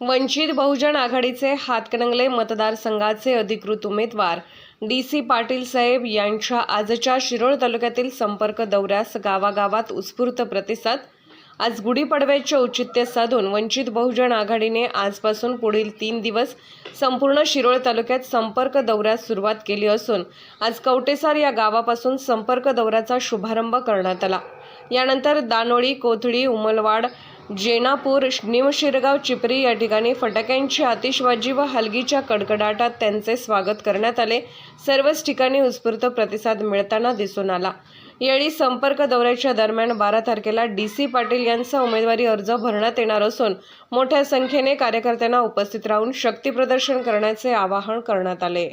वंचित बहुजन आघाडीचे हातकणंगले मतदारसंघाचे अधिकृत उमेदवार. डी सी पाटील साहेब यांच्या आजच्या शिरोळ तालुक्यातील संपर्क दौऱ्यास गावागावात उत्स्फूर्त प्रतिसाद. आज गुढीपाडव्याचे औचित्य साधून वंचित बहुजन आघाडीने आजपासून पुढील तीन दिवस संपूर्ण शिरोळ तालुक्यात संपर्क दौऱ्यास सुरुवात केली असून आज कवटेसार या गावापासून संपर्क दौऱ्याचा शुभारंभ करण्यात आला. यानंतर दानोळी कोथळी उमलवाड जेनापूर निमशिरगाव चिपरी या ठिकाणी फटाक्यांची आतिषबाजी व हलगीच्या कडकडाटात त्यांचे स्वागत करण्यात आले. सर्वच ठिकाणी उत्स्फूर्त प्रतिसाद मिळताना दिसून आला. यावेळी संपर्क दौऱ्याच्या दरम्यान बारा तारखेला डी सी पाटील यांचा उमेदवारी अर्ज भरण्यात येणार असून मोठ्या संख्येने कार्यकर्त्यांना उपस्थित राहून शक्तीप्रदर्शन करण्याचे आवाहन करण्यात आले.